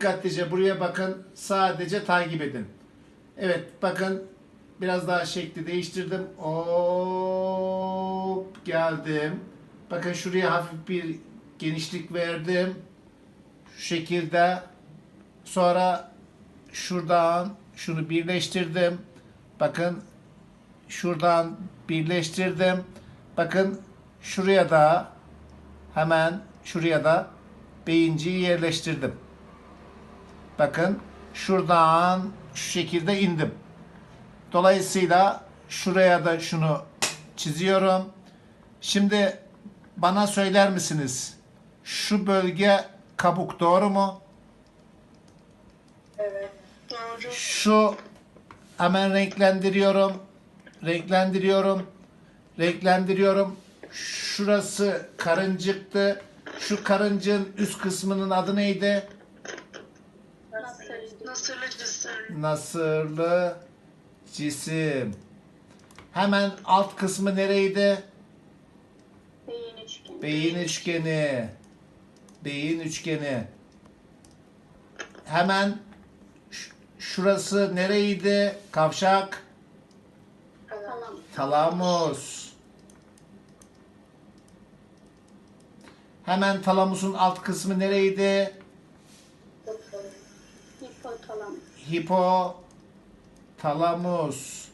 Dikkatlice buraya bakın. Sadece takip edin. Evet bakın biraz daha şekli değiştirdim. Hop geldim. Bakın şuraya hafif bir genişlik verdim. Şu şekilde. Sonra şuradan şunu birleştirdim. Bakın şuradan birleştirdim. Bakın şuraya da hemen şuraya da beyinciyi yerleştirdim. Bakın şuradan şu şekilde indim. Dolayısıyla şuraya da şunu çiziyorum. Şimdi bana söyler misiniz? Şu bölge kabuk doğru mu? Evet. Doğru. Şu hemen renklendiriyorum. Renklendiriyorum. Renklendiriyorum. Şurası karıncıktı. Şu karıncığın üst kısmının adı neydi? Nasırlı cisim. Nasırlı cisim. Hemen alt kısmı nereydi? Beyin üçgeni. Beyin üçgeni. Beyin üçgeni. Hemen şurası nereydi? Kavşak. Talamus. Hemen talamusun alt kısmı nereydi? Hipotalamus. Hipo talamus.